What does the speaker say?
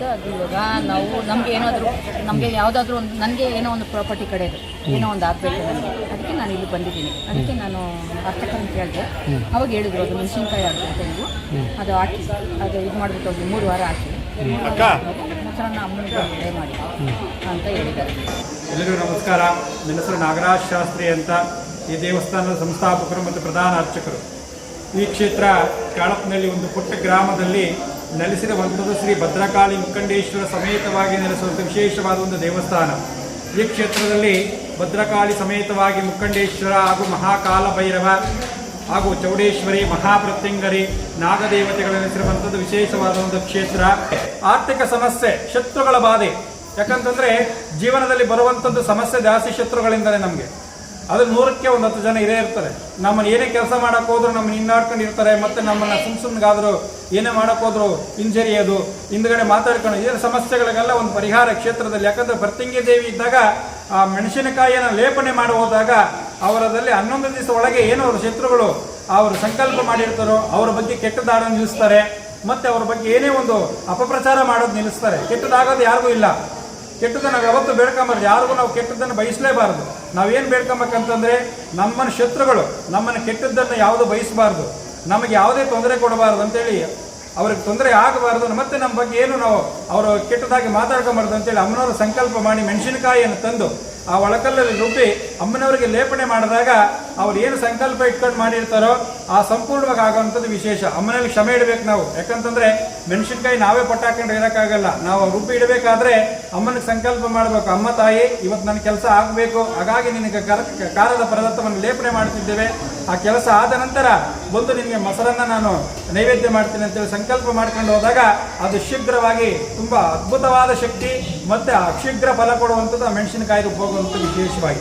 Sir ಅದು ಇವಾಗ ನಾವು ನಮಗೆ ಏನಾದರೂ ನಮಗೆ ಯಾವುದಾದ್ರೂ ಒಂದು ನನಗೆ ಏನೋ ಒಂದು ಪ್ರಾಪರ್ಟಿ ಕಡೆದು ಏನೋ ಒಂದು ಆಗಬೇಕು ನನಗೆ ಅದಕ್ಕೆ ನಾನು ಇಲ್ಲಿ ಬಂದಿದ್ದೀನಿ. ಅದಕ್ಕೆ ನಾನು ಅರ್ಥಕರನ್ನ ಕೇಳಿದೆ ಅವಾಗ ಹೇಳಿದ್ರು ಅದು ಮೆಣಸಿನ್ಕಾಯಿ ಅಂತ ನೀವು ಅದು ಹಾಕಿ ಅದು ಇದು ಮಾಡಿಬಿಟ್ಟು ಹೋಗಿ ಮೂರು ವಾರ ಹಾಕಿ. ಮೊಸರನ್ನ ಅಮ್ಮನಿಗೆ ಎಡೆ ಮಾಡಿ ಅಂತ ಹೇಳಿದ್ದಾರೆ. ಎಲ್ಲರಿಗೂ ನಮಸ್ಕಾರ. ನನ್ನ ಹೆಸರು ನಾಗರಾಜ್ ಶಾಸ್ತ್ರಿ ಅಂತ ಈ ದೇವಸ್ಥಾನದ ಸಂಸ್ಥಾಪಕರು ಮತ್ತು ಪ್ರಧಾನ ಅರ್ಚಕರು. ಈ ಕ್ಷೇತ್ರ ಕಾಳಪ್ಪನಲ್ಲಿ ಒಂದು ಪುಟ್ಟ ಗ್ರಾಮದಲ್ಲಿ ನೆಲೆಸಿರುವಂಥದ್ದು ಶ್ರೀ ಭದ್ರಕಾಳಿ ಮುಖಂಡೇಶ್ವರ ಸಮೇತವಾಗಿ ನೆಲೆಸುವಂಥ ವಿಶೇಷವಾದ ಒಂದು ದೇವಸ್ಥಾನ. ಈ ಕ್ಷೇತ್ರದಲ್ಲಿ ಭದ್ರಕಾಳಿ ಸಮೇತವಾಗಿ ಮುಖಂಡೇಶ್ವರ ಹಾಗೂ ಮಹಾಕಾಲ ಭೈರವ ಹಾಗೂ ಚೌಡೇಶ್ವರಿ, ಮಹಾಪ್ರತ್ಯಂಗರಿ, ನಾಗದೇವತೆಗಳ ನೆಲೆಸಿರುವಂಥದ್ದು ವಿಶೇಷವಾದ ಒಂದು ಕ್ಷೇತ್ರ. ಆರ್ಥಿಕ ಸಮಸ್ಯೆ, ಶತ್ರುಗಳ ಬಾಧೆ. ಯಾಕಂತಂದ್ರೆ, ಜೀವನದಲ್ಲಿ ಬರುವಂಥದ್ದು ಸಮಸ್ಯೆ ಜಾಸ್ತಿ ಶತ್ರುಗಳಿಂದಲೇ ನಮಗೆ. ಅದ್ರ ನೂರಕ್ಕೆ ಒಂದು ಹತ್ತು ಜನ ಇರೇ ಇರ್ತಾರೆ. ನಮ್ಮನ್ನು ಏನೇ ಕೆಲಸ ಮಾಡಕ್ ಹೋದ್ರು ನಮ್ಮನ್ನು ಇರ್ತಾರೆ, ಮತ್ತೆ ನಮ್ಮನ್ನ ಸುಮ್ ಸುಮ್ಗಾದ್ರು ಏನೇ ಮಾಡಕ್ ಹೋದ್ರು ಹಿಂಜರಿಯೋದು ಹಿಂದ್ಗಡೆ ಮಾತಾಡ್ಕೊಂಡು ಏನು ಸಮಸ್ಯೆಗಳಿಗೆಲ್ಲ ಒಂದು ಪರಿಹಾರ ಕ್ಷೇತ್ರದಲ್ಲಿ. ಯಾಕಂದ್ರೆ ಭರ್ತಿಂಗಿ ದೇವಿ ಇದ್ದಾಗ, ಆ ಮೆಣಸಿನಕಾಯಿಯನ್ನು ಲೇಪನೆ ಮಾಡಿ ಹೋದಾಗ ಅವರದಲ್ಲಿ ಹನ್ನೊಂದು ದಿವಸ ಒಳಗೆ ಏನು ಅವ್ರ ಶತ್ರುಗಳು ಅವರು ಸಂಕಲ್ಪ ಮಾಡಿರ್ತಾರೋ, ಅವರ ಬಗ್ಗೆ ಕೆಟ್ಟದಾಡನ್ನು ನಿಲ್ಲಿಸ್ತಾರೆ. ಮತ್ತೆ ಅವ್ರ ಬಗ್ಗೆ ಏನೇ ಒಂದು ಅಪಪ್ರಚಾರ ಮಾಡೋದು ನಿಲ್ಲಿಸ್ತಾರೆ. ಕೆಟ್ಟದಾಗೋದು ಯಾರಿಗೂ ಇಲ್ಲ. ಕೆಟ್ಟದನ್ನು ನಾವು ಯಾವತ್ತೂ ಬೇಡ್ಕೊಂಬಾರ್ದು. ಯಾರಿಗೂ ನಾವು ಕೆಟ್ಟದ್ದನ್ನು ಬಯಸಲೇಬಾರದು. ನಾವೇನು ಬೇಡ್ಕೊಬೇಕಂತಂದ್ರೆ ನಮ್ಮನ್ನು ಶತ್ರುಗಳು, ನಮ್ಮನ್ನು ಕೆಟ್ಟದ್ದನ್ನು ಯಾವುದು ಬಯಸಬಾರ್ದು. ನಮಗೆ ಯಾವುದೇ ತೊಂದರೆ ಕೊಡಬಾರ್ದು ಅಂತೇಳಿ ಅವ್ರಿಗೆ ತೊಂದರೆ ಆಗಬಾರ್ದು ಮತ್ತೆ ನಮ್ಮ ಬಗ್ಗೆ ಏನು ನಾವು ಅವರು ಕೆಟ್ಟದಾಗಿ ಮಾತಾಡ್ಕೊಬಾರ್ದು ಅಂತೇಳಿ ಅಮ್ಮನವರು ಸಂಕಲ್ಪ ಮಾಡಿ ಮೆಣಸಿನಕಾಯಿಯನ್ನು ತಂದು ಆ ಒಳಕಲ್ಲಲ್ಲಿ ರುಬ್ಬಿ ಅಮ್ಮನವರಿಗೆ ಲೇಪನೆ ಮಾಡಿದಾಗ ಅವ್ರು ಏನು ಸಂಕಲ್ಪ ಇಟ್ಕೊಂಡು ಮಾಡಿರ್ತಾರೋ ಆ ಸಂಪೂರ್ಣವಾಗಿ ಆಗೋವಂಥದ್ದು ವಿಶೇಷ. ಅಮ್ಮನಲ್ಲಿ ಕ್ಷಮೆ ಇಡಬೇಕು ನಾವು. ಯಾಕಂತಂದ್ರೆ ಮೆಣಸಿನ್ಕಾಯಿ ನಾವೇ ಪಟ್ಟಾಕೊಂಡು ಇರೋಕ್ಕಾಗಲ್ಲ. ನಾವು ರುಬ್ಬಿ ಇಡಬೇಕಾದ್ರೆ ಅಮ್ಮನಿಗೆ ಸಂಕಲ್ಪ ಮಾಡಬೇಕು. ಅಮ್ಮ ತಾಯಿ, ಇವತ್ತು ನನ್ನ ಕೆಲಸ ಆಗಬೇಕು. ಹಾಗಾಗಿ ನಿನಗೆ ಕರ ಕಾಲದ ಪದಾರ್ಥವನ್ನು ಲೇಪನೆ ಮಾಡ್ತಿದ್ದೇವೆ. ಆ ಕೆಲಸ ಆದ ನಂತರ ಬಂದು ನಿನಗೆ ಮೊಸರನ್ನು ನಾನು ನೈವೇದ್ಯ ಮಾಡ್ತೀನಿ ಅಂತೇಳಿ ಸಂಕಲ್ಪ ಮಾಡ್ಕೊಂಡು ಹೋದಾಗ ಅದು ಶೀಘ್ರವಾಗಿ ತುಂಬ ಅದ್ಭುತವಾದ ಶಕ್ತಿ ಮತ್ತು ಆ ಶೀಘ್ರ ಫಲ ಕೊಡುವಂಥದ್ದು ಆ ಮೆಣಸಿನಕಾಯಿ 動画の時に切る。